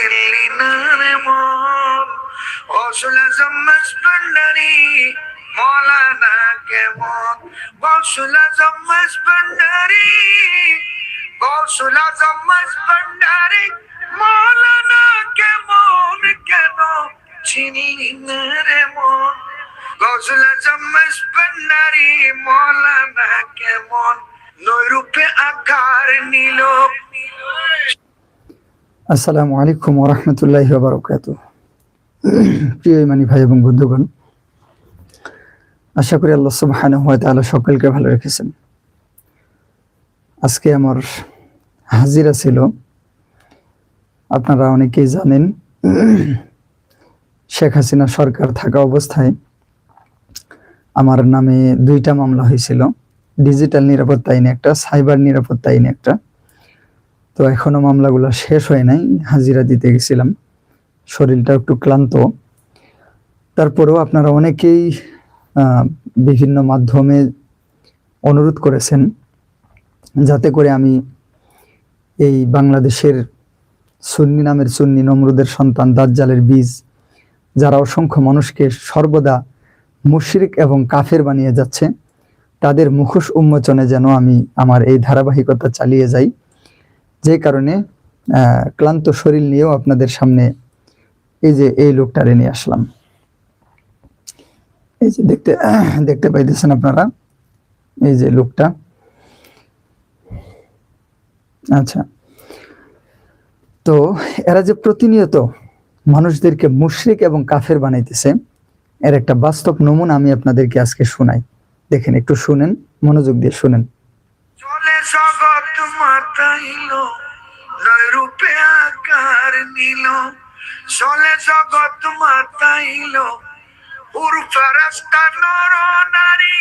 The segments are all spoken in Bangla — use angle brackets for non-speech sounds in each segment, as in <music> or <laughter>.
চিনলি না রে মন গৌসুল আজম মাসবান্ডারি মৌলানা কেমন। গৌসুল আজম মাসবান্ডারি গৌসুল আজম মাসবান্ডারি মৌলানা কেমন কেন চিনলি না রে মন গৌসুল আজম মাসবান্ডারি মৌলানা কেমন। নৈরূপে আকার নিল। আসসালামু আলাইকুম ওরহমতুল্লাহ বারকাত প্রিয় ইমানি ভাই এবং বন্ধুগণ, আশা করি আল্লাহ সুবহানাহু ওয়া তাআলা সকলকে ভালো রেখেছেন। আজকে আমার হাজিরা ছিল, আপনারা অনেকেই জানেন, শেখ হাসিনা সরকার থাকা অবস্থায় আমার নামে দুইটা মামলা হয়েছিল, ডিজিটাল নিরাপত্তা আইনে একটা, সাইবার নিরাপত্তা আইনে একটা। তো এখনও মামলাগুলো শেষ হয় নাই, হাজিরা দিতে গেছিলাম। শরীরটা একটু ক্লান্ত। তারপরেও আপনারা অনেকেই বিভিন্ন মাধ্যমে অনুরোধ করেছেন যাতে করে আমি এই বাংলাদেশের সুন্নি নামের সুন্নি নমরুদের সন্তান দাজ্জালের বীজ, যারা অসংখ্য মানুষকে সর্বদা মুশরিক এবং কাফের বানিয়ে যাচ্ছে, তাদের মুখোশ উন্মোচনে যেন আমি আমার এই ধারাবাহিকতা চালিয়ে যাই। যে কারণে ক্লান্ত শরীর নিয়েও আপনাদের সামনে এই যে, এই লোকটারে নিয়ে আসলাম। এই যে দেখতে দেখতে পাইতেছেন আপনারা? এই যে লোকটা। আচ্ছা। তো এরা যে প্রতিনিয়ত মানুষদেরকে মুশরিক এবং কাফের বানাইতেছে, এর একটা বাস্তব নমুনা আমি আপনাদেরকে আজকে শোনাই। দেখেন, একটু শুনেন, মনোযোগ দিয়ে শুনেন। নিল চলে জগৎ মাতাইল। হুর ফেরস্তা, নর নারী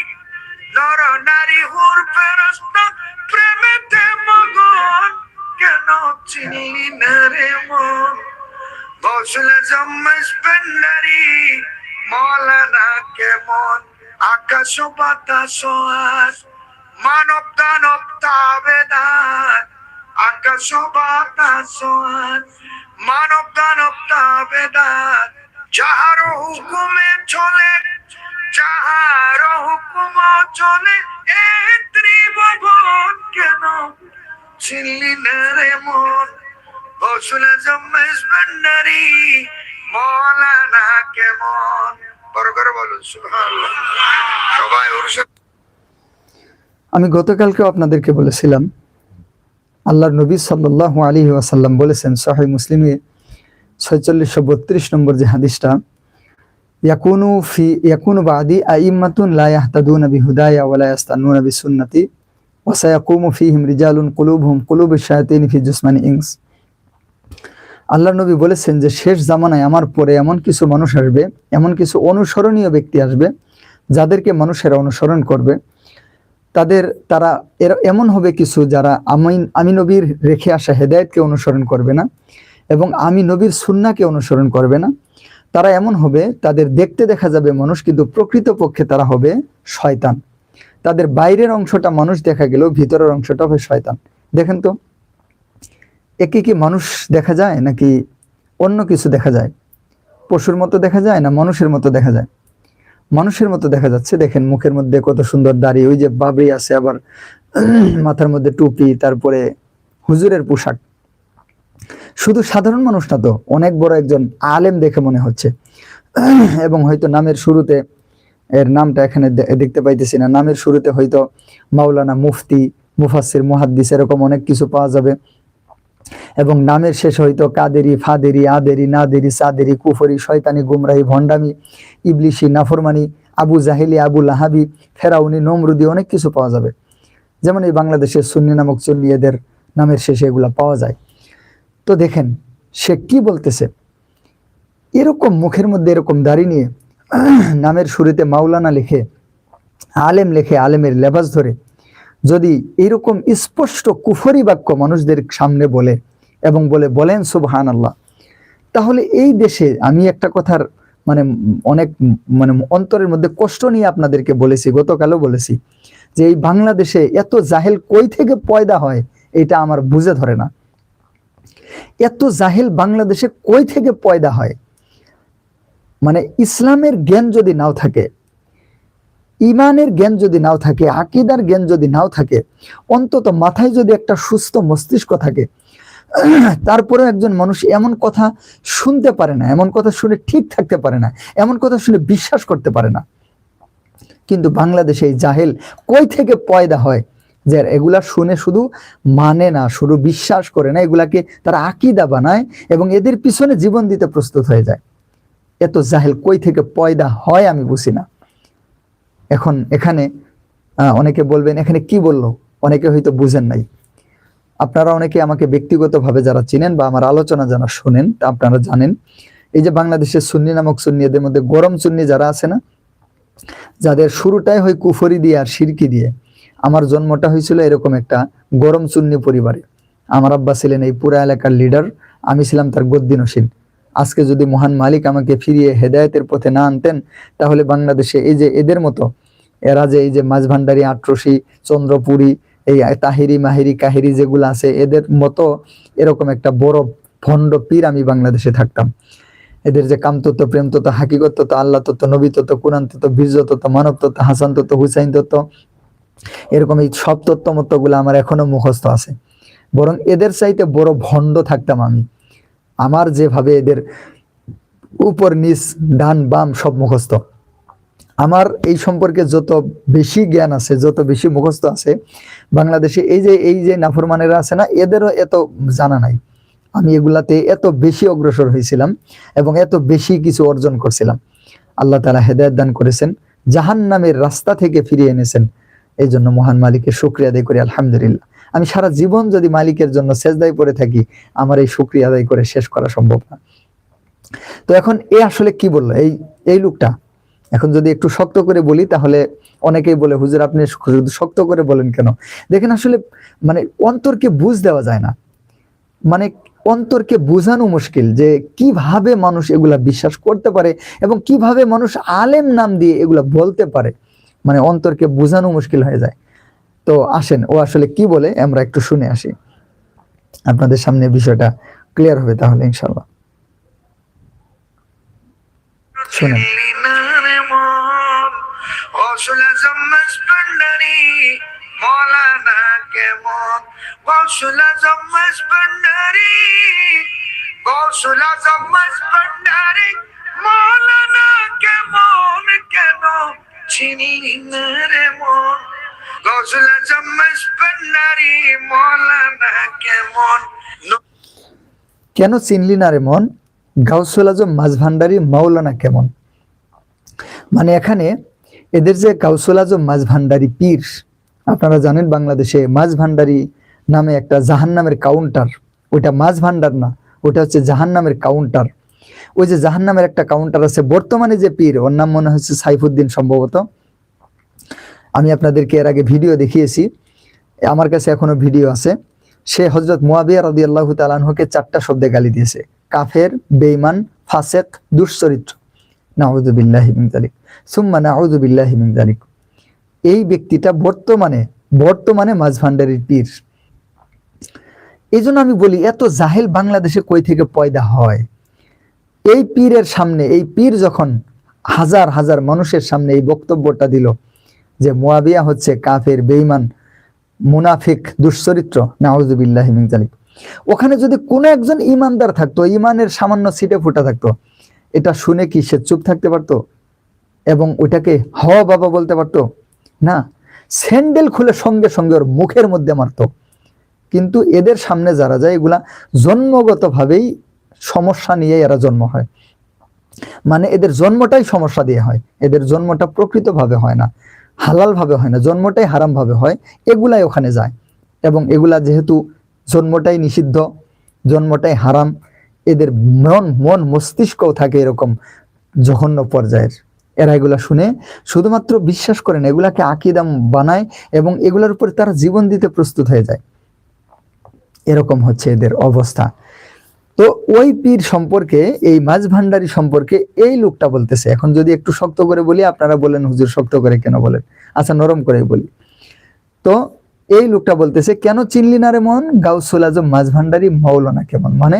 নর নারী, হুর ফেরস্তা, প্রেমেতে মগন, কেন চিনলি না রে মন? গৌসলে জম্মেশ পেন্ডারি মৌলানা কেমন? আকাশ বাতাস মানব দানব তাবেদার আকাশ বাতাস মানব দানব তাবেদার যাহার হুকুমে চলে, যাহার হুকুম চলে, এ ত্রিভুবন কেন? না রে মন, গৌসুল জম্মেশ ভান্ডারি মৌলানা কেমন? বড় করে বলুন সবাই আমি গতকালকেও আপনাদেরকে বলেছিলাম আল্লাহর নবী সাল্লাহ আলী ওয়াসাল্লাম বলেছেন সহাই মুসলিমে ছয়চল্লিশশো বত্রিশ নম্বর যে হাদিসটা, ইয়াকুনু ফি রিজালুন ইনস। আল্লাহ নবী বলেছেন যে, শেষ জামানায় আমার পরে এমন কিছু মানুষ আসবে, এমন কিছু অনুসরণীয় ব্যক্তি আসবে, যাদেরকে মানুষেরা অনুসরণ করবে তাদের, তারা এমন হবে কিছু যারা আমি আমি নবীর রেখে আসা হেদায়েতকে অনুসরণ করবে না এবং আমি নবীর সুন্নাকে অনুসরণ করবে না। তারা এমন হবে, তাদের দেখতে দেখা যাবে মানুষ, কিন্তু প্রকৃতপক্ষে তারা হবে শয়তান। তাদের বাইরের অংশটা মানুষ দেখা গেলেও ভিতরের অংশটা হবে শয়তান। দেখেন তো, একে কি মানুষ দেখা যায় নাকি অন্য কিছু দেখা যায়? পশুর মতো দেখা যায় না মানুষের মতো দেখা যায়? মানুষের মতো দেখা যাচ্ছে। দেখেন মুখের মধ্যে কত সুন্দর দাড়ি, ওই যে বাবরি আছে আবার, <clears throat> মাথার মধ্যে টুপি, তারপরে হুজুরের পোশাক। শুধু সাধারণ মানুষ না তো, অনেক বড় একজন আলেম দেখে মনে হচ্ছে। <clears throat> এবং হয়তো নামের শুরুতে, এর নামটা এখানে দেখতে পাইতেছি না। নামের শুরুতে হয়তো মাওলানা মুফতি মুফাসির মুহাদ্দিস, এরকম অনেক কিছু পাওয়া যাবে। এবং নামের শেষ হয়তো কাদেরি, ফাদেরি, আদেরি, নাদেরি, সাদেরি, কুফরি, শয়তানি, গুমরাহি, ভণ্ডামি ইবলিশি নাফরমানি, আবু জাহিলি, আবু লাহাবি, ফেরাউনি, নমরুদি অনেক কিছু পাওয়া যাবে। যেমন এই বাংলাদেশের সুন্নি নামক চন্নি এদের নামের শেষে এগুলা পাওয়া যায়। তো দেখেন, সে কি বলতেছে? এরকম মুখের মধ্যে এরকম দাড়ি নিয়ে <clears throat> নামের শুরুতে মাওলানা লিখে, আলেম লেখে, আলেমের লেবাস ধরে যদি এরকম স্পষ্ট কুফরি বাক্য মানুষদের সামনে বলে এবং বলে, বলেন সুবহান আল্লাহ তাহলে এই দেশে আমি একটা কথার মানে অনেক মানে অন্তরের মধ্যে কষ্ট নিয়ে আপনাদেরকে বলেছি, গতকালও বলেছি, যে এই বাংলাদেশে এত জাহেল কই থেকে পয়দা হয়, এটা আমার বুঝে ধরে না। এত জাহেল বাংলাদেশে কই থেকে পয়দা হয়? মানে ইসলামের জ্ঞান যদি নাও থাকে ইমানের জ্ঞান যদি নাও থাকে, আকিদার জ্ঞান যদি নাও থাকে, অন্তত মাথায় যদি একটা সুস্থ মস্তিষ্ক থাকে তারপরে একজন মানুষ এমন কথা শুনতে পারে না, এমন কথা শুনে ঠিক থাকতে পারে না, এমন কথা শুনে বিশ্বাস করতে পারে না। কিন্তু বাংলাদেশে এই জাহেল কই থেকে পয়দা হয় যে এগুলা শুনে শুধু মানে না, শুধু বিশ্বাস করে না, এগুলাকে তারা আকিদা বানায় এবং এদের পিছনে জীবন দিতে প্রস্তুত হয়ে যায়। এত জাহেল কই থেকে পয়দা হয় আমি বুঝি না। এখন এখানে অনেকে বলবেন, এখানে কি বলল? অনেকে হয়তো বুঝেন নাই। আপনারা অনেকে আমাকে ব্যক্তিগতভাবে যারা চিনেন বা আমার আলোচনা যারা শোনেন, তা আপনারা জানেন। এই যে বাংলাদেশের সুন্নি নামক সুন্নিদের মধ্যে গরম সুন্নি যারা আছে না, যাদের শুরুটাই হয় কুফরি দিয়ে আর সিরকি দিয়ে, আমার জন্মটা হয়েছিল এরকম একটা গরম চুন্নি পরিবারে। আমার আব্বা ছিলেন এই পুরা এলাকার লিডার, আমি ছিলাম তার গদ্দিনশীল আজকে যদি মহান মালিক আমাকে ফিরিয়ে হেদায়েতের পথে না আনতেন, তাহলে বাংলাদেশে এই যে এদের মতো, এরা যে এই যে মাঝভান্ডারি আট্রসি, চন্দ্রপুরী এই তাহিরি, মাহিরি, কাহিরি যেগুলো আছে, এদের মতো এরকম একটা বড় ভণ্ড পীর আমি বাংলাদেশে থাকতাম। এদের যে কামতত্ত্ব প্রেম তত্ত্ব হাকিগত আল্লাহ তত্ত্ব, নবী তত্ত্ব, কোরআন তত্ত্ব, বীর্য তত্ত্ব, মানব তত্ত্ব, হাসান তত্ত্ব, হুসাইন তত্ত্ব, এরকম এই সব তত্ত্বগুলো আমার এখনও মুখস্থ আছে। বরং এদের চাইতে বড় ভণ্ড থাকতাম আমি। আমার যেভাবে এদের উপর নিচ ডান বাম সব মুখস্থ। আমার এই সম্পর্কে যত বেশি জ্ঞান আছে, যত বেশি মুখস্থ আছে, বাংলাদেশে এই যে এই যে নাফরমানেরা আছে না, এদেরও এত জানা নাই। আমি এগুলাতে এত বেশি অগ্রসর হয়েছিলাম এবং এত বেশি কিছু অর্জন করছিলাম। আল্লাহ তালা হেদায়ত দান করেছেন জাহান নামের রাস্তা থেকে ফিরিয়ে এনেছেন। এই জন্য মহান মালিকের শুক্রিয়া আদায় করি, আলহামদুলিল্লাহ। আমি সারা জীবন যদি মালিকের জন্য সেজদায় পড়ে থাকি, আমার এই শুক্রিয়া আদায় করে শেষ করা সম্ভব না। তো এখন এ আসলে কি বলল? এই এই লোকটা এখন যদি একটু শক্ত করে বলি, তাহলে অনেকেই বলে, হুজুর, আপনি শক্ত করে বলেন কেন? দেখেন আসলে মানে অন্তরকে বুঝ দেওয়া যায় না। মানে অন্তরকে বোঝানো মুশকিল যে কীভাবে মানুষ এগুলা বিশ্বাস করতে পারে এবং কীভাবে মানুষ আলেম নাম দিয়ে এগুলা বলতে পারে। মানে অন্তরকে বোঝানো মুশকিল হয়ে যায়। তো আসেন, ও আসলে কি বলে, আমরা একটু শুনে আসি। আপনাদের সামনে বিষয়টা ক্লিয়ার হবে তাহলে ইনশাল্লাহ শুনেন। গৌসুল আজম মৌলানা কেমন? গৌসুল আজম মাসবান্ডারি গৌসুল আজম মাসবান্ডারি মৌলানা কেমন, কেন চিনিনারে মন? গৌসুল আজম মৌলানা কেমন? কেন চিনলি না রে মন? গাউসুল আজম মাঝভান্ডারি মাওলানা কেমন? মানে এখানে এদের যে গাউসুল আজম মাঝভান্ডারি পীর, আপনারা জানেন বাংলাদেশে মাঝভান্ডারি নামে একটা জাহান নামের কাউন্টার ওইটা মাছ ভান্ডার না ওটা হচ্ছে জাহান নামের কাউন্টার ওই যে জাহান নামের একটা কাউন্টার আছে, বর্তমানে যে পীর, ওর নাম মনে হচ্ছে সাইফুদ্দিন সম্ভবত। আমি আপনাদেরকে এর আগে ভিডিও দেখিয়েছি, আমার কাছে এখনও ভিডিও আছে। সে হজরত মুয়াবিয়া রাদি আল্লাহ তালানহকে চারটা শব্দে গালি দিয়েছে, কাফের বেইমান ফাসেক, দুশ্চরিত্র। নাউজুবিল্লাহি মিন যালিক। সুম্মা নাউজুবিল্লাহি যালিক। এই ব্যক্তিটা বর্তমানে বর্তমানে মাঝভান্ডারির পীর। এই আমি বলি, এত জাহেল বাংলাদেশে কই থেকে পয়দা হয়? এই পীরের সামনে, এই পীর যখন হাজার হাজার মানুষের সামনে এই বক্তব্যটা দিল যে মুয়াবিয়া হচ্ছে কাফের বেইমান মুনাফিক, দুশ্চরিত্র নাউজুবিল্লাহ যালিক। ওখানে যদি কোনো একজন ইমানদার থাকতো, ইমানের সামান্য সিটে ফুটা থাকতো, এটা শুনে কি সে চুপ থাকতে পারতো? এবং ওইটাকে হ বাবা বলতে পারতো, না? স্যান্ডেল খুলে সঙ্গে সঙ্গে ওর মুখের মধ্যে মারতো। কিন্তু এদের সামনে যারা যায়, এগুলা জন্মগতভাবেই সমস্যা নিয়ে এরা জন্ম হয়। মানে এদের জন্মটাই সমস্যা দিয়ে হয়। এদের জন্মটা প্রকৃতভাবে হয় না হালাল ভাবে হয় না, জন্মটাই হারাম ভাবে হয়, এগুলাই ওখানে যায়। এবং এগুলা যেহেতু জন্মটাই নিষিদ্ধ, জন্মটাই হারাম, এদের মন মন মস্তিষ্কও থাকে এরকম জঘন্য পর্যায়ের। এরা এগুলা শুনে, শুধুমাত্র বিশ্বাস করেন এগুলাকে আকিদাম বানায় এবং এগুলার উপর তারা জীবন দিতে প্রস্তুত হয়ে যায়। এরকম হচ্ছে এদের অবস্থা। তো ওই পীর সম্পর্কে, এই মাছ ভান্ডারি সম্পর্কে এই লোকটা বলতেছে। এখন যদি একটু শক্ত করে বলি, আপনারা বলেন, হুজুর শক্ত করে কেন বলেন? আচ্ছা নরম করে বলি। তো এই লোকটা বলতেছে, কেন চিনলি না রে মন? গাউসুল আজম মাঝ ভান্ডারি মৌলানা কেমন? মানে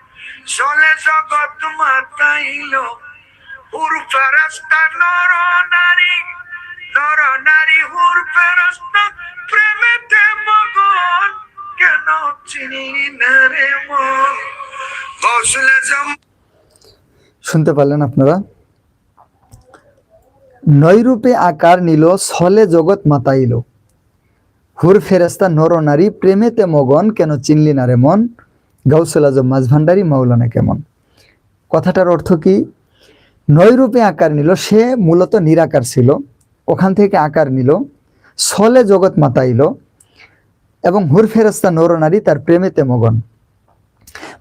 চলে জগৎ মাতাইল। হুর ফেরস্তা নর নারী নর নারী হুর ফেরস্তা প্রেমেতে মগন। কেন চিনি না রে মন? গৌসুল আজম শুনতে পারলেন আপনারা? নৈরূপে আকার নিল, ছলে জগৎ মাতাইল। হুর ফেরেস্তা নর নারী, প্রেমেতে মগন। কেন চিনলি না রে মন? গাউসুল আজম মাঝ ভান্ডারি মাওলানা কেমন? কথাটার অর্থ কি? নৈরূপে আকার নিল, সে মূলত নিরাকার ছিল। ওখান থেকে আকার নিল ছলে জগৎ মাতাইল এবং হুর ফেরেস্তা নর নারী তার প্রেমেতে মগন।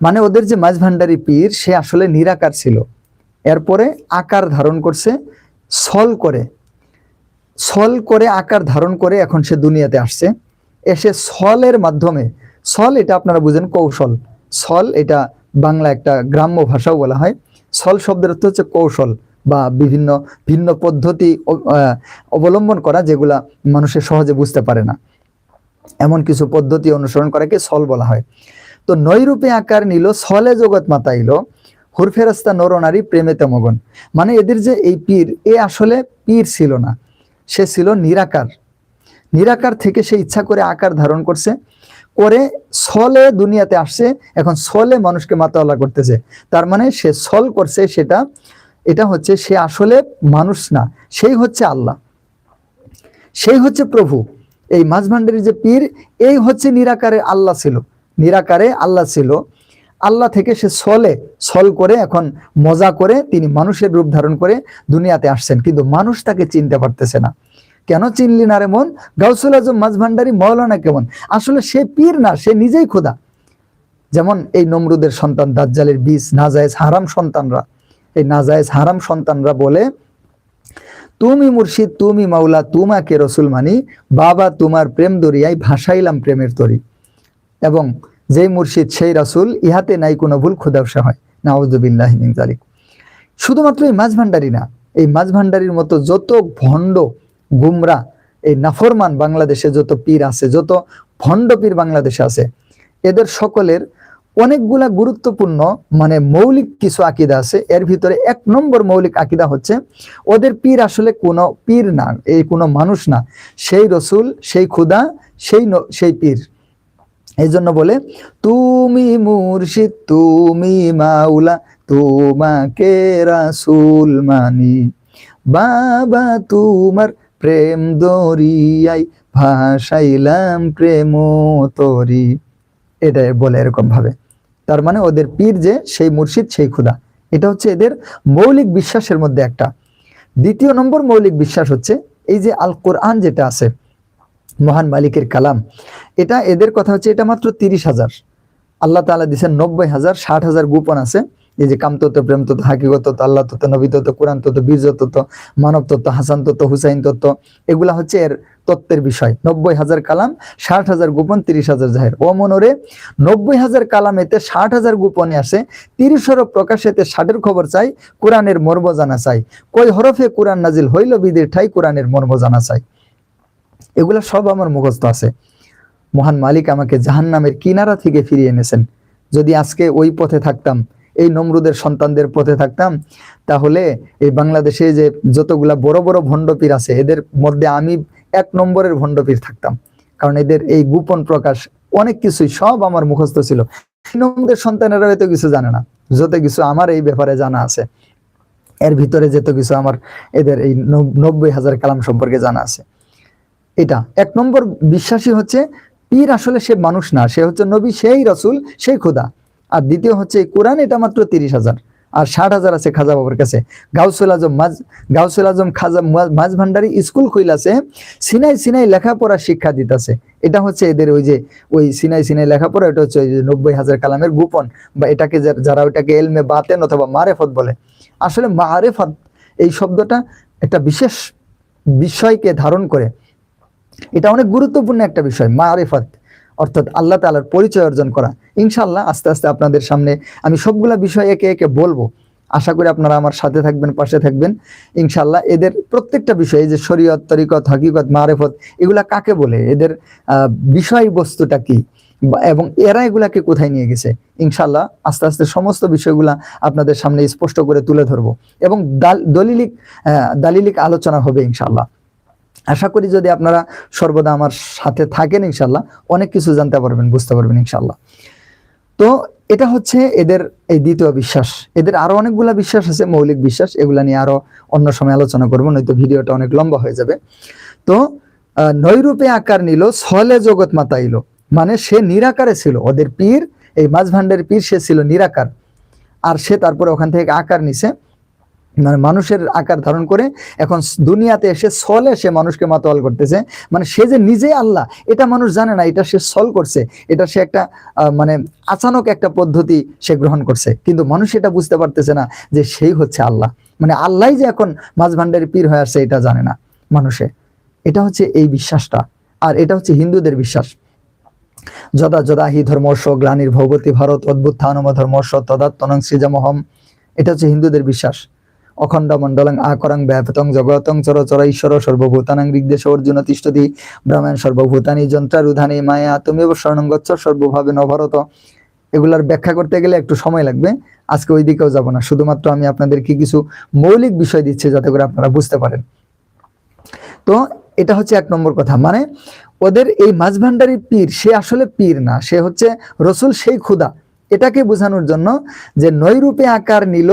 মানে ওদের যে মাঝ ভান্ডারি পীর, সে আসলে নিরাকার ছিল। এরপরে আকার ধারণ করছে ছল করে। ছল করে, আকার ধারণ করে এখন সে দুনিয়াতে আসছে। এসে ছলের মাধ্যমে ছল এটা আপনারা বুঝেন কৌশল। ছল এটা বাংলা একটা গ্রাম্য ভাষাও বলা হয়। ছল শব্দের অর্থ হচ্ছে কৌশল বা বিভিন্ন ভিন্ন পদ্ধতি অবলম্বন করা যেগুলা মানুষের সহজে বুঝতে পারে না। এমন কিছু পদ্ধতি অনুসরণ করাকে ছল বলা হয়। তো নৈরূপে আকার নিল ছলে জগৎ মাতাইল, হুরফেরাস্তা নরনারী প্রেমে মগন। মানে এদের যে এই পীর, এ আসলে পীর ছিল না, সে ছিল নিরাকার। নিরাকার থেকে সে ইচ্ছা করে আকার ধারণ করছে। করে ছলে দুনিয়াতে আসছে, এখন ছলে মানুষকে মাতাওয়ালা করতেছে। তার মানে সে ছল করছে সেটা, এটা হচ্ছে সে আসলে মানুষ না, সেই হচ্ছে আল্লাহ। সেই হচ্ছে প্রভু। এই মাঝভান্ডারির যে পীর, এই হচ্ছে নিরাকারে আল্লাহ ছিল। নিরাকারে আল্লাহ ছিল। আল্লাহ থেকে সে সলে ছল করে এখন মজা করে তিনি মানুষের রূপ ধারণ করে দুনিয়াতে আসছেন। কিন্তু মানুষ তাকে চিনতে পারতেছে না। কেন চিনলি না রে মন? গাউসুল আজম মাঝভান্ডারি মৌলানা কেমন? আসলে সে পীর না, সে নিজেই খোদা। যেমন এই নমরুদের সন্তান দাজ্জালের বীজ, নাজায়েজ হারাম সন্তানরা। এই নাজায়েজ হারাম সন্তানরা বলে, তুমি মুর্শিদ, তুমি মাওলা, তোমাকে রসুল মানি, বাবা তোমার প্রেম দরিয়ায় ভাসাইলাম প্রেমের তরি। এবং যেই মুর্শিদ, সেই রাসূল, ইহাতে নাই কোনো ভুল খুদাবসা হয়। নাউজুবিল্লাহ মিন জালিক শুধুমাত্র এই মাঝ ভান্ডারি না, এই মাঝ ভান্ডারির মতো যত ভণ্ড গুমরা, এই নাফরমান বাংলাদেশে যত পীর আছে, যত ভণ্ড পীর বাংলাদেশে আছে, এদের সকলের অনেকগুলা গুরুত্বপূর্ণ মানে মৌলিক কিছু আকিদা আছে। এর ভিতরে এক নম্বর মৌলিক আকিদা হচ্ছে, ওদের পীর আসলে কোনো পীর না, এই কোনো মানুষ না। সেই রসুল, সেই ক্ষুদা সেই সেই পীর। এই জন্য বলে, তুমি মুর্শিদ, তুমি মাওলা, তোমাকে রাসুল মানি। বাবা, তোমার প্রেম দরিয়াই ভাসাইলাম প্রেম তরি। এটা বলে এরকম ভাবে তার মানে ওদের পীর যে, সেই মুর্শিদ, সেই ক্ষুদা এটা হচ্ছে এদের মৌলিক বিশ্বাসের মধ্যে একটা। দ্বিতীয় নম্বর মৌলিক বিশ্বাস হচ্ছে, এই যে আল কোরআন যেটা আছে, মহান মালিকের কালাম, এটা এদের কথা হচ্ছে, এটা মাত্র তিরিশ হাজার। আল্লাহ তাআলা দিচ্ছেন নব্বই হাজার, ষাট হাজার গোপন আছে। এই যে কাম তত্ত্ব, প্রেম তত্ত্ব, হাকিগত তত্ত্ব, আল্লাহ তত্ত্ব, নবী তত্ত্ব, কোরআন তত্ত্ব বীর্য তত্ত্ব, মানব তত্ত্ব, হাসান তত্ত্ব, হুসাইন তত্ত্ব, এগুলা হচ্ছে এর তত্ত্বের বিষয়। নব্বই হাজার কালাম, ষাট হাজার গোপন, তিরিশ হাজার জাহের। ও মনোরে, নব্বই হাজার কালামেতে ষাট হাজার গোপনে আসে তিরিশেরও প্রকাশেতে ষাটের খবর চাই, কোরআনের মর্ম জানা চাই। কই হরফে কোরআন নাজিল হইল, বিদের ঠাই কোরআনের মর্ম জানা চাই। এগুলা সব আমার মুখস্থ আছে। মহান মালিক আমাকে জাহান্নামের কিনারা থেকে ফিরিয়ে এনেছেন। যদি আজকে ওই পথে থাকতাম এই নমরুদের সন্তানদের পথে থাকতাম, তাহলে এই বাংলাদেশে যে যতগুলা বড় বড় ভণ্ডপীর আছে, এদের মধ্যে আমি এক নম্বরের ভণ্ডপীর থাকতাম। কারণ এদের এই গোপন প্রকাশ, অনেক কিছুই সব আমার মুখস্থ ছিল। নমরুদের সন্তানেরা এত কিছু জানে না, যত কিছু আমার এই ব্যাপারে জানা আছে। এর ভিতরে যেত কিছু আমার এদের এই নব- নব্বই হাজার কালাম সম্পর্কে জানা আছে। এটা এক নম্বর বিশ্বাসী হচ্ছে, পীর আসলে সে মানুষ না, সে হচ্ছে নবী, সেই রসুল, সেই খুদা। আর দ্বিতীয় হচ্ছে কোরআন, এটা মাত্র তিরিশ হাজার। আর ষাট হাজার আছে খাজা বাবার কাছে। গাউসুল আজম মাঝ গাউসুল আজম খাজা মাঝ ভান্ডারি স্কুল খুইলাছে, সিনাই সিনাই লেখাপড়া শিক্ষা দিতেছে। এটা হচ্ছে এদের ওই যে, ওই সিনাই সিনাই লেখাপড়া, এটা হচ্ছে ওই যে নব্বই হাজার কালামের গোপন, বা এটাকে যারা ওইটাকে এলমে বাতেন অথবা মারেফত বলে। আসলে মারেফত এই শব্দটা একটা বিশেষ বিষয়কে ধারণ করে। এটা অনেক গুরুত্বপূর্ণ একটা বিষয়, মারেফত। অর্থাৎ আল্লাহ তাআলার পরিচয় অর্জন করা। ইনশাআল্লাহ আস্তে আস্তে আপনাদের সামনে আমি সবগুলা বিষয় একে একে বলব। আশা করি আপনারা আমার সাথে থাকবেন, পাশে থাকবেন। ইনশাল্লাহ এদের প্রত্যেকটা বিষয় যে শরীয়ত, তরিকত, হকিকত, মারেফত, এগুলা কাকে বলে? এদের বিষয়বস্তুটা কি? এবং এরা এগুলাকে কোথায় নিয়ে গেছে? ইনশাল্লাহ আস্তে আস্তে সমস্ত বিষয়গুলা আপনাদের সামনে স্পষ্ট করে তুলে ধরবো। এবং দাল- দলিলিক দালিলিক আলোচনা হবে ইনশাল্লাহ। আশা করি যদি আপনারা সর্বদা আমার সাথে থাকেন ইনশাল্লাহ, অনেক কিছু জানতে পারবেন, বুঝতে পারবেন ইনশাল্লাহ। তো এটা হচ্ছে এদের এই দ্বিতীয় বিশ্বাস। এদের আরও অনেকগুলা বিশ্বাস আছে, মৌলিক বিশ্বাস, এগুলা নিয়ে আরও অন্য সময় আলোচনা করব, নয়তো ভিডিওটা অনেক লম্বা হয়ে যাবে। তো নৈরূপে আকার নিল, ছলে জগৎ মাতা ইল মানে সে নিরাকারে ছিল। ওদের পীর, এই মাঝ ভান্ডের পীর, সে ছিল নিরাকার। আর সে তারপরে ওখান থেকে আকার নিছে। মানে মানুষের আকার ধারণ করে এখন দুনিয়াতে এসে সলে সে মানুষকে মাতোয়াল করতেছে। মানে সে যে নিজে আল্লাহ, এটা মানুষ জানে না, এটা সে সল করছে। এটা সে একটা মানে আচানক একটা পদ্ধতি সে গ্রহণ করছে। কিন্তু মানুষ এটা বুঝতে পারতেছে না যে সেই হচ্ছে আল্লাহ। মানে আল্লাহ যে এখন মাঝ ভান্ডারের পীর হয়ে আসছে, এটা জানে না মানুষে। এটা হচ্ছে এই বিশ্বাসটা। আর এটা হচ্ছে হিন্দুদের বিশ্বাস। যদা যদা হি ধর্মস্ব গ্লানির ভগবতী ভারত অদ্ভুত ধর্মস্ব তদাত্তনং সৃজমহম। এটা হচ্ছে হিন্দুদের বিশ্বাস। অখণ্ড মণ্ডলং আকরং ব্যাপতং জগতং চরচর ঈশ্বর সর্বভূতানাং ঋগ্দেশ অর্জুন তিষ্ঠতি ব্রাহ্মণ সর্বভূতানি যন্ত্রারুধানি মায়া তুমি স্বর্ণঙ্গচ্ছ সর্বভাবে নভরত এগুলার ব্যাখ্যা করতে গেলে একটু সময় লাগবে। আজকে ওই দিকেও যাব না। শুধুমাত্র আমি আপনাদেরকে কিছু মৌলিক বিষয় দিচ্ছি যাতে করে আপনারা বুঝতে পারেন। তো এটা হচ্ছে এক নম্বর কথা। মানে ওদের এই মাঝভান্ডারি পীর, সে আসলে পীর না, সে হচ্ছে রসুল সেই ক্ষুদা এটাকে বোঝানোর জন্য যে নৈরূপে আকার নিল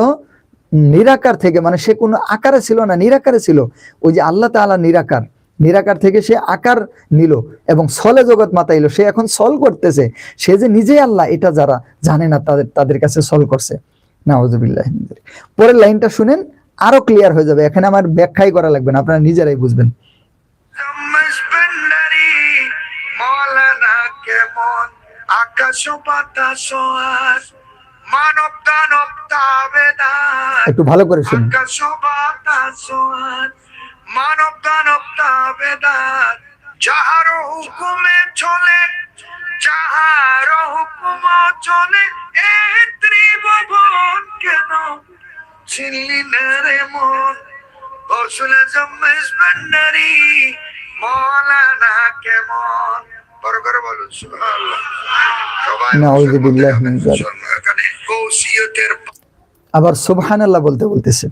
নিরাকার থেকে মানে সে কোনো আকারে ছিল না, নিরাকারে ছিল। ওই যে আল্লাহ তাআলা নিরাকার নিরাকার থেকে সে আকার নিল এবং সলে জগৎ মাতাইলো। সে এখন সল করতেছে। সে যে নিজে আল্লাহ, এটা যারা জানে না, তাদের তাদের কাছে সল করছে। নাউজুবিল্লাহ পরের লাইনটা শুনেন, আরও ক্লিয়ার হয়ে যাবে। এখানে আমার ব্যাখ্যাই করা লাগবে না, আপনারা নিজেরাই বুঝবেন। আকাশ বাতাস মানব দানব তাবেদার একটু ভালো করে শুনুন। মানব দানব তাবেদার যাহার হুকুমে চলে যাহার হুকুম চলে এ ত্রিভুবন কেন? না রে মন গৌসুল আজম মেজবান্ডারি মৌলানা কেমন? বড় করে বলুন মিন আবার সুবহানাল্লাহ বলতে বলতেছে।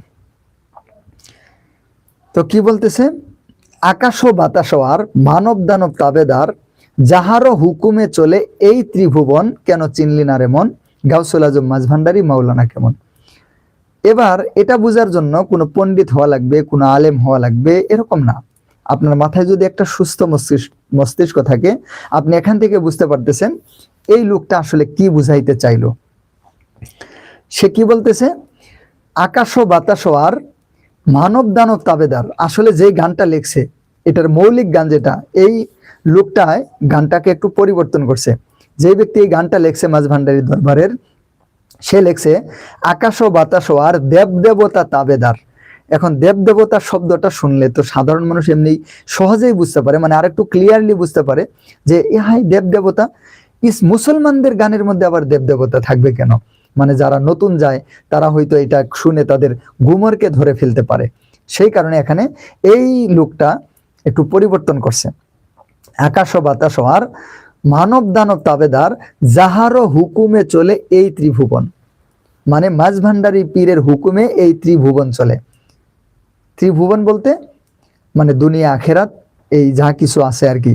তো কি বলতেছে? আকাশ ও বাতাস আর মানব দানব তাবেদার যাহারও হুকুমে চলে এই ত্রিভুবন কেন চিনলি না রেমন গাউসুল আজম মাঝভান্ডারি মাওলানা কেমন? এবার এটা বোঝার জন্য কোনো পণ্ডিত হওয়া লাগবে কোনো আলেম হওয়া লাগবে এরকম না। আপনার মাথায় যদি একটা সুস্থ মস্তিষ্ক মস্তিষ্ক থাকে, আপনি এখান থেকে বুঝতে পারতেছেন এই লোকটা আসলে কি বুঝাইতে চাইলো। সে কি বলতেছে? আকাশ বাতাস আর মানব দানব তাবেদার। আসলে যে গানটা লেখছে, এটার মৌলিক গান যেটা, এই লোকটায় গানটাকে একটু পরিবর্তন করছে। যে ব্যক্তি এই গানটা লেখছে মাঝ ভান্ডারী দরবারের, সে লেখছে আকাশ বাতাস আর দেব দেবতা তাবেদার। এখন দেব দেবতা শব্দটা শুনলে তো সাধারণ মানুষ এমনি সহজেই বুঝতে পারে মানে আরেকটু ক্লিয়ারলি বুঝতে পারে যে ইহাই দেব দেবতা ইস মুসলমানদের গানের মধ্যে আবার দেব দেবতা থাকবে কেন? মানে যারা নতুন যায়, তারা হয়তো এটা শুনে তাদের গুমরকে ধরে ফেলতে পারে। সেই কারণে এখানে এই লোকটা একটু পরিবর্তন করছে। আকাশ বাতাস আর মানব দানব তাবেদার যাহারও হুকুমে চলে এই ত্রিভুবন। মানে মাঝ ভান্ডারী পীরের হুকুমে এই ত্রিভুবন চলে। ত্রিভুবন বলতে মানে দুনিয়া, আখেরাত, এই যা কিছু আছে আর কি।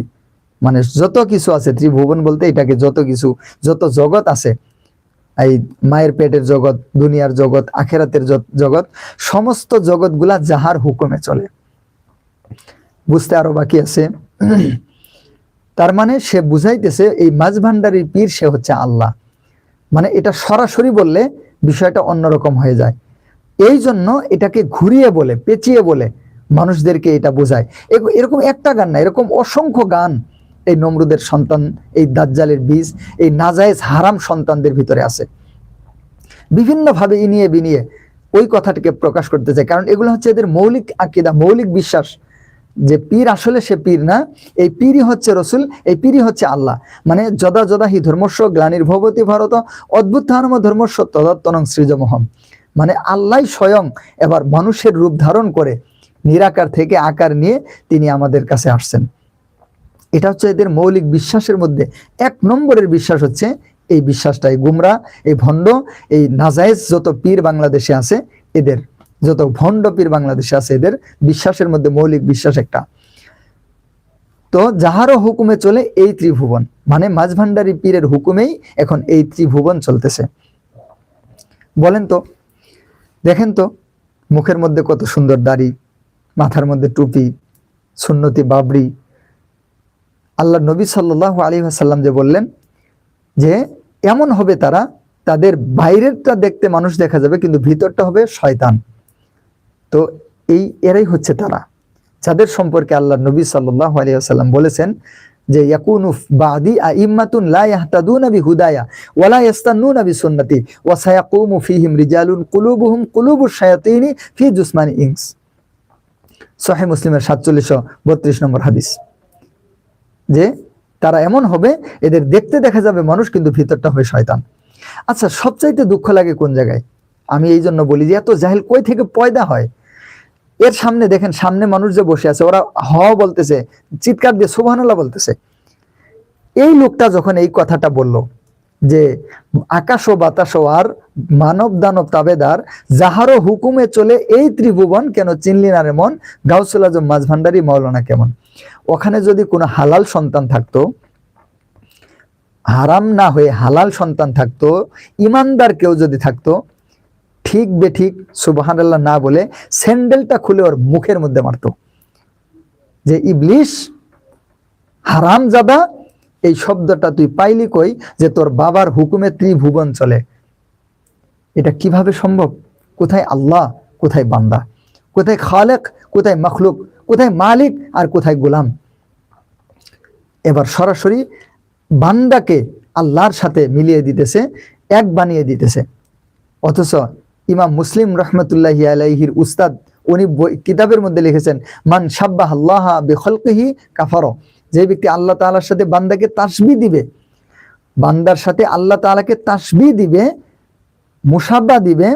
মানে যত কিছু আছে, ত্রিভুবন বলতে এটাকে যত কিছু, যত জগৎ আছে, এই মায়ের পেটের জগৎ, দুনিয়ার জগৎ, আখেরাতের জগৎ, সমস্ত জগৎগুলা যাহার হুকুমে চলে। বুঝতে আরও বাকি আছে। তার মানে সে বুঝাইতেছে, এই মাঝভান্ডারির পীর সে হচ্ছে আল্লাহ। মানে এটা সরাসরি বললে বিষয়টা অন্যরকম হয়ে যায়। এই জন্য এটাকে ঘুরিয়ে বলে, পেঁচিয়ে বলে মানুষদেরকে এটা বোঝায়। এরকম একটা গান না, এরকম অসংখ্য গান এই নমরুদের সন্তান, এই দাজ্জালের বীজ, এই নাজায়েজ হারাম সন্তানদের ভিতরে আছে। বিভিন্নভাবে ইনিয়ে বিনিয়ে ওই কথাটিকে প্রকাশ করতে চায়, কারণ এগুলো হচ্ছে এদের মৌলিক আকিদা, মৌলিক বিশ্বাস। যে পীর আসলে সে পীর না, এই পীরই হচ্ছে রসুল, এই পীরই হচ্ছে আল্লাহ। মানে যদা যদা হি ধর্মস্ব, গ্লানির ভবতী ভারত, অদ্ভুত ধর্ম ধর্মস্ব, তদত্তনং সৃজমহম। মানে আল্লাহ স্বয়ং এবার মানুষের রূপ ধারণ করে নিরাকার থেকে আকার নিয়ে তিনি আমাদের কাছে আসছেন। এটা হচ্ছে এদের মৌলিক বিশ্বাসের মধ্যে এক নম্বরের বিশ্বাস হচ্ছে এই বিশ্বাসটাই। গুমরা, এই ভণ্ড, এই নাজায়েজ যত পীর বাংলাদেশে আছে এদের, যত ভণ্ড পীর বাংলাদেশে আছে এদের বিশ্বাসের মধ্যে মৌলিক বিশ্বাস একটা। তো যাহারও হুকুমে চলে এই ত্রিভুবন মানে মাঝভান্ডারী পীরের হুকুমেই এখন এই ত্রিভুবন চলতেছে। বলেন তো দেখেন তো, মুখের মধ্যে কত সুন্দর দাড়ি, মাথার মধ্যে টুপি, সুন্নতি বাবরি। আল্লাহ নবী সাল্লাহ আলী আসাল্লাম যে বললেন যে, এমন হবে তারা, তাদের বাইরেরটা দেখতে মানুষ দেখা যাবে, কিন্তু ভিতরটা হবে শয়তান। তো এই, এরাই হচ্ছে তারা। যাদের সম্পর্কে আল্লাহ নবী সাল্লাহ আলী আসাল্লাম বলেছেন যে ইয়াকুনুফ বাদি আইম্মাতুন লা ইয়াহতাদুনা বিহুদায়া ওয়ালা ইয়াস্তান্নুনা বিসুন্নতি ওয়া সায়াকুমু ফীহিম রিজালুন কুলুবুহুম কুলুবুশ ফি সহিহ মুসলিমের 4732 নম্বর হাদিস। যে তারা এমন হবে, এদের দেখতে দেখা যাবে মানুষ, কিন্তু ভিতরটা হয় শয়তান। আচ্ছা সবচাইতে দুঃখ লাগে কোন জায়গায়? আমি এই জন্য বলি যে, এত জাহেল কই থেকে পয়দা হয়? এর সামনে দেখেন, সামনে মানুষ যে বসে আছে, ওরা হ বলতেছে, চিৎকার দিয়ে সুবহানাল্লাহ বলতেছে। এই লোকটা যখন এই কথাটা বলল, যে আকাশ ও বাতাস ও আর মানব দানব তাবেদার, যাহারও হুকুমে চলে এই ত্রিভুবন, কেন চিনলি না রে মন? গাউসুল আজম মাঝভান্ডারি মৌলানা কেমন? ওখানে যদি কোনো হালাল সন্তান থাকতো, হারাম না হয়ে হালাল সন্তান থাকতো, ইমানদার কেউ যদি থাকতো ঠিক বেঠিক সুবহানাল্লাহ না বলে স্যান্ডেলটা খুলে ওর মুখের মধ্যে মারতো। যে ইবলিশ, হারাম জাদা, এই শব্দটা তুই পাইলি কই যে তোর বাবার হুকুমে ত্রিভুবন চলে? এটা কীভাবে সম্ভব? কোথায় আল্লাহ, কোথায় বান্দা? কোথায় খালেক, কোথায় মখলুক, কোথায় মালিক আর কোথায় গোলাম? এবার সরাসরি বান্দাকে আল্লাহর সাথে মিলিয়ে দিতেছে, এক বানিয়ে দিতেছে। অথচ ইমাম মুসলিম রহমতুল্লাহ আলাইহির উস্তাদ, উনি কিতাবের মধ্যে লিখেছেন, মান সাব্বাহ আল্লাহ বেখলকিহি কাফারো যে ব্যক্তি আল্লাহ তাআলার সাথে বান্দাকে তাসবি দিবে, বান্দার সাথে আল্লাহ তাআলাকে তাসবি দিবে, মুসাব্বা দিবে,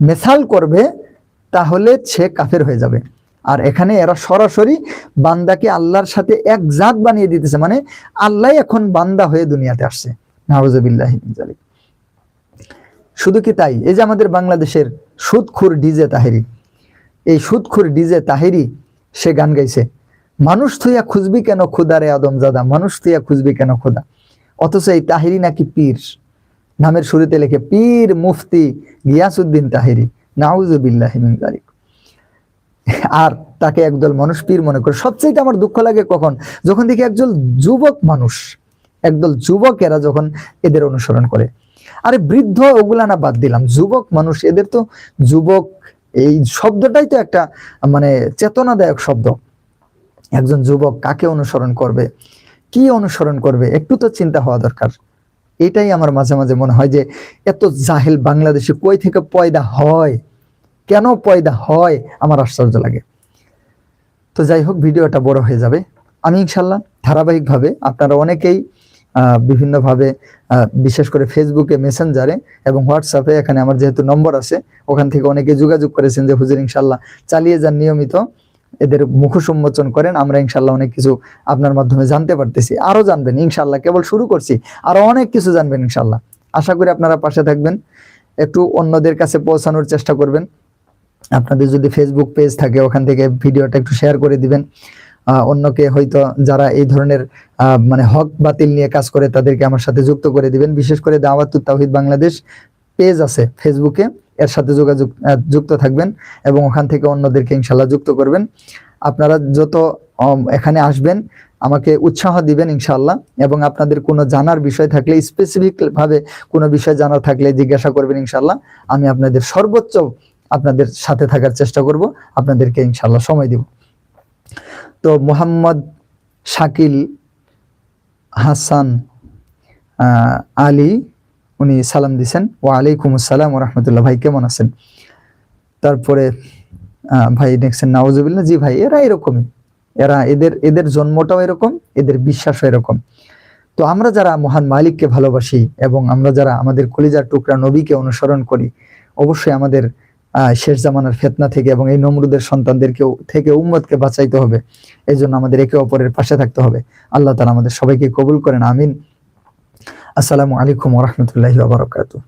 মেসাল করবে, তাহলে সে কাফের হয়ে যাবে। আর এখানে এরা সরাসরি বান্দাকে আল্লাহর সাথে এক জাত বানিয়ে দিতেছে মানে আল্লাহ এখন বান্দা হয়ে দুনিয়াতে আসছে। জালিক শুধু কি তাই? এই যে আমাদের বাংলাদেশের সুদখুর ডিজে তাহেরি। এই সুদখুর ডিজে তাহেরি সে গান গাইছে। মানুষ থুইয়া খুঁজবি কেন খুদারে আদম জাদা মানুষ থুইয়া খুঁজবি কেন খোদা অথচ এই তাহেরি নাকি পীর। নামের শুরুতে লেখে, পীর মুফতি গিয়াসউদ্দিন তাহেরি, নাউজুবিল্লাহি মিন জালিক আর তাকে একদল মানুষ পীর মনে করে। সবচেয়ে আমার দুঃখ লাগে কখন? যখন দেখি একজন যুবক মানুষ, একদল যুবকেরা যখন এদের অনুসরণ করে। আরে বৃদ্ধ ওগুলা না বাদ দিলাম। যুবক মানুষ, এদের তো যুবক, এই শব্দটাই তো একটা মানে চেতনাদায়ক শব্দ। একজন যুবক কাকে অনুসরণ করবে? কি অনুসরণ করবে? একটু তো চিন্তা হওয়া দরকার। এটাই আমার মাঝে মাঝে মনে হয় যে, এত জাহেল বাংলাদেশে কই থেকে পয়দা হয়? কেন পয়দা হয়? আমার আশ্চর্য লাগে। তো যাই হোক, ভিডিওটা বড় হয়ে যাবে। আমি ইনশাল্লাহ ধারাবাহিকভাবে আপনারা অনেকেই বিভিন্নভাবে বিশেষ করে ফেসবুকে মেসেঞ্জারে এবং হোয়াটসঅ্যাপে এখানে আমার যেহেতু নম্বর আছে, ওখান থেকে অনেকে যোগাযোগ করেছেন যে, হুজুর, ইনশাল্লাহ চালিয়ে যান নিয়মিত। এদের মুখোশ উন্মোচন করেন, আমরা ইনশাল্লাহ অনেক কিছু আপনার মাধ্যমে জানতে পারতেছি। আরও জানবেন, ইনশাল্লাহ, কেবল শুরু করছি আরও অনেক কিছু জানবেন ইনশাল্লাহ। আশা করি আপনারা পাশে থাকবেন, একটু অন্যদের কাছে পৌঁছানোর চেষ্টা করবেন। আপনাদের যদি ফেসবুক পেজ থাকে, ওখান থেকে ভিডিওটা একটু শেয়ার করে দিবেন। অন্যকে হয়তো যারা এই ধরনের মানে হক বাতিল নিয়ে কাজ করে তাদেরকে আমার সাথে যুক্ত করে দিবেন। বিশেষ করে দাওয়াতুত তাওহিদ বাংলাদেশ পেজ আছে ফেসবুকে, এর সাথে যোগাযোগ যুক্ত থাকবেন এবং ওখান থেকে অন্যদেরকে ইনশাল্লাহ যুক্ত করবেন। আপনারা যত এখানে আসবেন, আমাকে উৎসাহ দিবেন ইনশাল্লাহ এবং আপনাদের কোনো জানার বিষয় থাকলে স্পেসিফিক ভাবে কোনো বিষয় জানার থাকলে জিজ্ঞাসা করবেন ইনশাল্লাহ আমি আপনাদের সর্বোচ্চ আপনাদের সাথে থাকার চেষ্টা করব। আপনাদেরকে ইনশাল্লাহ সময় দিব। তো মোহাম্মদ শাকিল হাসান আলী, উনি সালাম দিছেন। ওয়া আলাইকুম আসসালাম ওয়া রাহমাতুল্লাহ। ভাই, কেমন আছেন? তারপরে ভাই দেখছেন নাওজুবিল্লাহ জি ভাই, এরা এরকমই। এরা এদের এদের জন্মটাও এরকম, এদের বিশ্বাসও এরকম। তো আমরা যারা মহান মালিককে ভালোবাসি এবং আমরা যারা আমাদের কলিজার টুকরা নবীকে অনুসরণ করি, অবশ্যই আমাদের শেষ জামানার ফেতনা থেকে এবং এই নমরুদের সন্তানদেরকে থেকে উম্মতকে বাঁচাইতে হবে। এই জন্য আমাদের একে অপরের পাশে থাকতে হবে। আল্লাহ তালা আমাদের সবাইকে কবুল করেন, আমিন। আসসালামু আলাইকুম রহমতুল্লাহ বারকাতুহ।